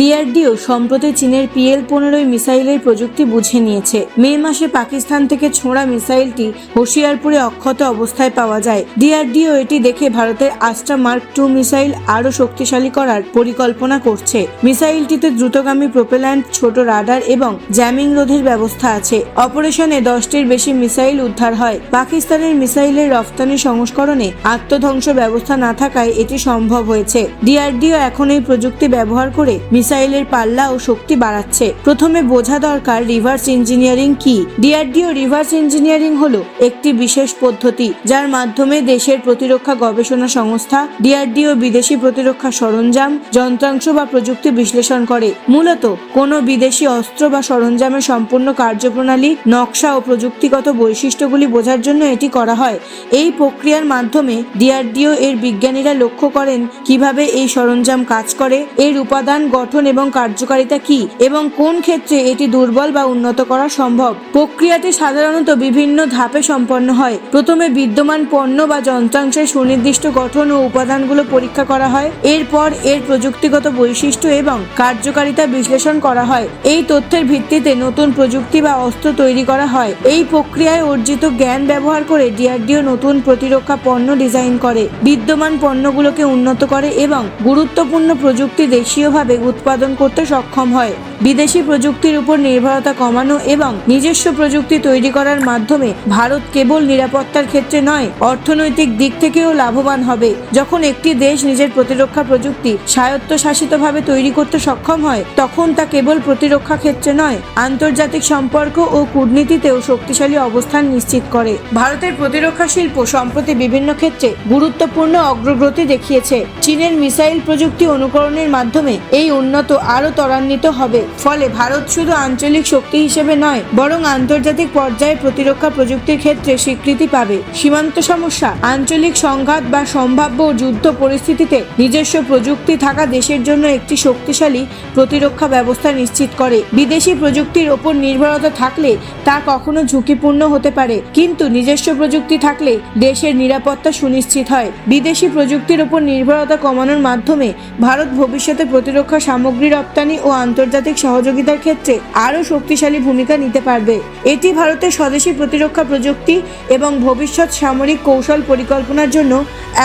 DRDO সম্প্রতি চীনের PL পনেরোই মিসাইলের প্রযুক্তি বুঝে নিয়েছে। মে মাসে পাকিস্তান থেকে ছোঁড়া মিসাইলটি হোশিয়ারপুরে অক্ষত অবস্থায় পাওয়া যায়। ডিআরডিও এটি দেখে ভারতের আস্ট্রা মার্ক টু মিসাইল আরও শক্তিশালী করার পরিকল্পনা করছে। মিসাইলটিতে দ্রুতগামী প্রোপেল্যান্ট ছোট রাডার এবং জ্যামিং রোধের ব্যবস্থা আছে। অপারেশনে দশটির বেশি মিসাইল উদ্ধার হয়। পাকিস্তানের মিসাইলের রফতানি সংস্করণে আত্মধ্বংস ব্যবস্থা না থাকায় এটি সম্ভব হয়েছে। ডিআরডিও এখন এই প্রযুক্তি ব্যবহার করে মিসাইলের পাল্লা ও শক্তি বাড়াচ্ছে। প্রথমে বোঝা দরকার রিভার্স ইঞ্জিনিয়ারিং কি। ডিআরডিও রিভার্স ইঞ্জিনিয়ারিং হলো একটি বিশেষ পদ্ধতি, যার মাধ্যমে দেশের প্রতিরক্ষা গবেষণা সংস্থা, ডিআরডিও বিদেশি প্রতিরক্ষা সরঞ্জাম, যন্ত্রাংশ বা প্রযুক্তি বিশ্লেষণ করে। মূলত, কোনো বিদেশি অস্ত্র বা সরঞ্জামের সম্পূর্ণ কার্যপ্রণালী, নকশা ও প্রযুক্তিগত বৈশিষ্ট্যগুলি বোঝার জন্য এটি করা হয়। এই প্রক্রিয়ার মাধ্যমে ডিআরডিও এর বিজ্ঞানীরা লক্ষ্য করেন কীভাবে এই সরঞ্জাম কাজ করে, এর উপাদান গঠন এবং কার্যকারিতা কি এবং কোন ক্ষেত্রে এটি দুর্বল বা উন্নত করা সম্ভব? প্রক্রিয়াটি সাধারণত বিভিন্ন ধাপে সম্পন্ন হয়। প্রথমে বিদ্যমান পণ্য বা যন্ত্রাংশের সুনির্দিষ্ট গঠন ও উপাদানগুলো পরীক্ষা করা হয়। এরপর এর প্রযুক্তিগত বৈশিষ্ট্য এবং কার্যকারিতা বিশ্লেষণ করা হয়। এই তথ্যের ভিত্তিতে নতুন প্রযুক্তি বা অস্ত্র তৈরি করা হয়। এই প্রক্রিয়ায় অর্জিত জ্ঞান ব্যবহার করে ডিআরডিও নতুন প্রতিরক্ষা পণ্য ডিজাইন করে। বিদ্যমান পণ্যগুলোকে উন্নত করে এবং গুরুত্বপূর্ণ প্রযুক্তি দেশীয়ভাবে উৎপাদন করতে সক্ষম হয়। বিদেশি প্রযুক্তির উপর নির্ভরতা কমানো এবং নিজস্ব প্রযুক্তি তৈরি করার মাধ্যমে ভারত কেবল নিরাপত্তার ক্ষেত্রে নয়, অর্থনৈতিক দিক থেকেও লাভবান হবে। যখন একটি দেশ নিজের প্রতিরক্ষা প্রযুক্তি স্বায়ত্তশাসিতভাবে তৈরি করতে সক্ষম হয়, তখন তা কেবল প্রতিরক্ষা ক্ষেত্রে নয়, আন্তর্জাতিক সম্পর্ক ও কূটনীতিতেও শক্তিশালী অবস্থান নিশ্চিত করে। ভারতের প্রতিরক্ষা শিল্প সম্প্রতি বিভিন্ন ক্ষেত্রে গুরুত্বপূর্ণ অগ্রগতি দেখিয়েছে। চীনের মিসাইল প্রযুক্তি অনুকরণের মাধ্যমে এই উন্নত আরও ত্বরান্বিত হবে। ফলে ভারত শুধু আঞ্চলিক শক্তি হিসেবে নয়, বরং আন্তর্জাতিক পর্যায়ে প্রতিরক্ষা প্রযুক্তির ক্ষেত্রে স্বীকৃতি পাবে। সীমান্ত সমস্যা, আঞ্চলিক সংঘাত বা সম্ভাব্য যুদ্ধ পরিস্থিতিতে নিজস্ব প্রযুক্তি থাকা দেশের জন্য একটি শক্তিশালী প্রতিরক্ষা ব্যবস্থা নিশ্চিত করে। বিদেশি প্রযুক্তির ওপর নির্ভরতা থাকলে তা কখনো ঝুঁকিপূর্ণ হতে পারে, কিন্তু নিজস্ব প্রযুক্তি থাকলে দেশের নিরাপত্তা সুনিশ্চিত হয়। বিদেশি প্রযুক্তির ওপর নির্ভরতা কমানোর মাধ্যমে ভারত ভবিষ্যতে প্রতিরক্ষা সামগ্রী রপ্তানি ও আন্তর্জাতিক সহযোগিতার ক্ষেত্রে আরও শক্তিশালী ভূমিকা নিতে পারবে। এটি ভারতের স্বদেশী প্রতিরক্ষা প্রযুক্তি এবং ভবিষ্যৎ সামরিক কৌশল পরিকল্পনার জন্য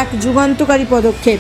এক যুগান্তকারী পদক্ষেপ।